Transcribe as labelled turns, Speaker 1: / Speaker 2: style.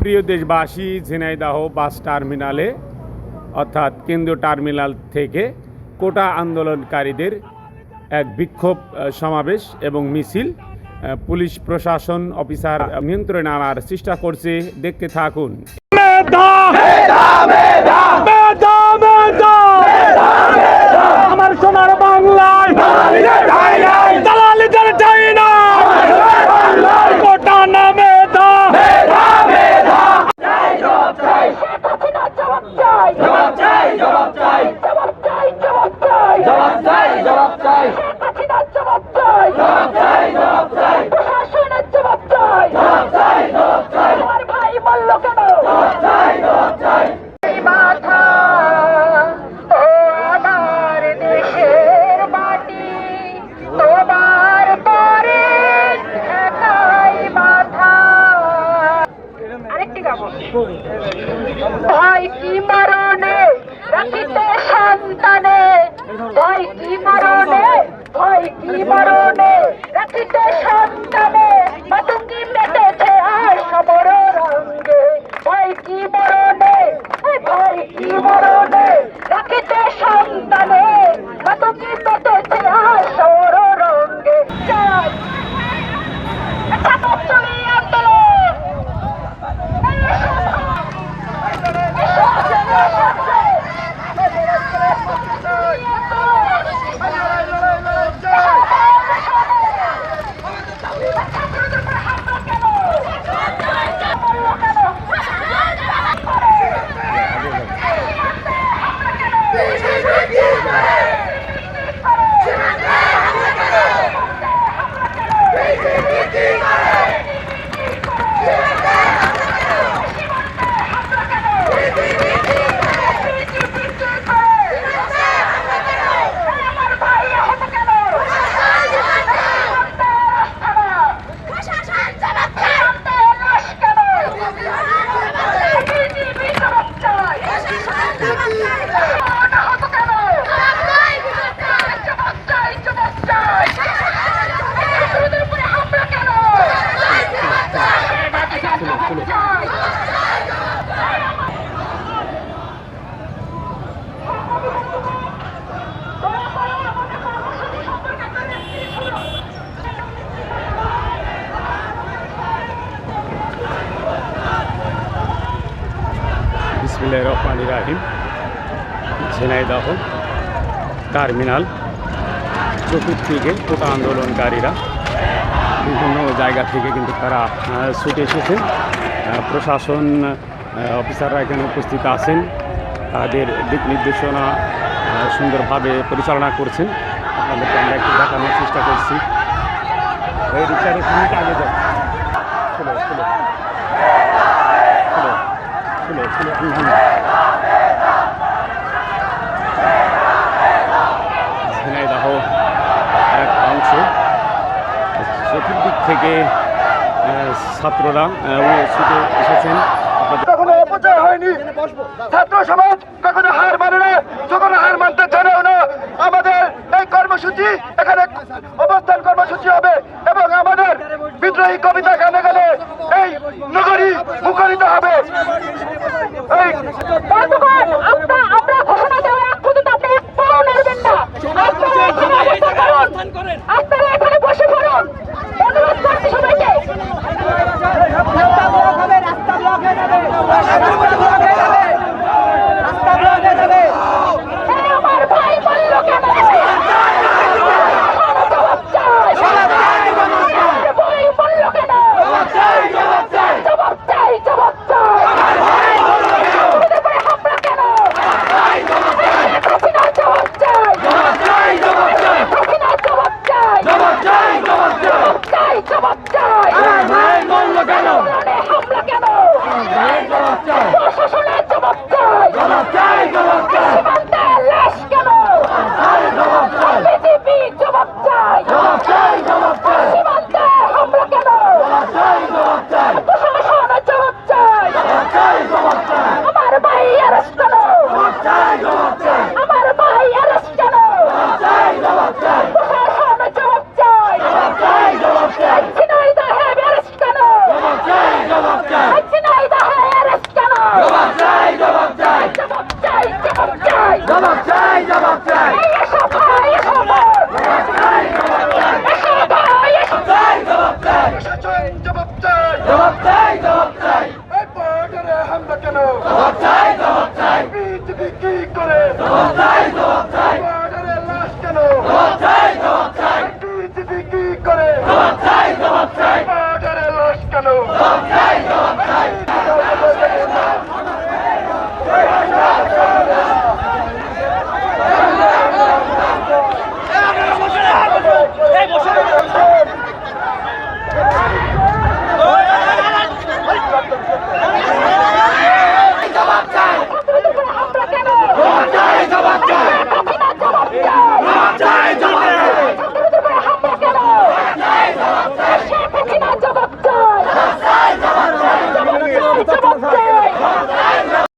Speaker 1: প্রিয় দেশবাসী ঝিনাইদাহ বাস টার্মিনালে অর্থাৎ কেন্দ্রীয় টার্মিনাল থেকে কোটা আন্দোলনকারীদের এক বিক্ষোভ সমাবেশ এবং মিছিল পুলিশ প্রশাসন অফিসার নিয়ন্ত্রণে আনার চেষ্টা করছে। দেখতে থাকুন।
Speaker 2: আমার সোনার বাংলায় দালালিদের ঠাই নাই কোটা না মেধা
Speaker 3: জবাব চাই জবাব চাই জবাব চাই। জবাব চাই জবাব চাই। জবাব চাই জবাব চাই। জবাব চাই। জবাব চাই জবাব চাই। প্রশাসনের জবাব চাই। জবাব চাই জবাব চাই। আমার ভাই বলল কেন? জবাব চাই জবাব চাই। মাথা ও আমার দেশের মাটি তোমার পরে একাই মাথা আরেকটি গাবো। ভয় কি মরণে রাখিতে সন্তানে ভয় কি মরণে ভয় কি মরণে? রাখিতে সন্তানে মাতঙ্গি মেটেছে আর সমর রঙ্গে ভয় কি মরণে ভয় কি মরণে রাখিতে সন্তানে মাতঙ্গি মেটেছে আর সমর রঙ্গে চাই ছাত্র আন্দোলন আমার ভাই এখন কেন প্রশাসন জবাব চাই লাশ কেন বিজেপি জবাব চাই প্রশাসন আহত কেন জবাব চাই জবাব চাই ছাত্রদের উপরে হামলা কেন জবাব চাই
Speaker 1: বিসমিল্লাহির রহমানির রাহিম ঝিনাইদহ, টার্মিনাল, চতুর্দিকে কোটা আন্দোলনকারীরা বিভিন্ন জায়গা থেকে কিন্তু তারা ছুটে এসেছেন। প্রশাসন অফিসাররা এখানে উপস্থিত আছেন। তাদের দিক নির্দেশনা সুন্দরভাবে পরিচালনা করছেন। আপনাদেরকে আমরা একটু দেখানোর চেষ্টা করছি। আগে যাও হুম, হুম। ঝিনাইদহ এক অংশ চতুর্দিক থেকে ছাত্ররা এসেছেন।
Speaker 4: কখনো অপচয় হয়নি। ছাত্র সমাজ কখনো হার মানে না, যখন হার মানতে জানেও না, আমাদের এই কর্মসূচি
Speaker 3: জবাব চাই জবাব চাই বিজেপি কি করে? জবাব চাই জবাব চাই মার্ডারে লাশ কেন? জবাব চাই জবাব চাই বিজেপি কি করে? জবাব চাই জবাব চাই মার্ডারে লাশ কেন? জবাব চাই জবাব চাই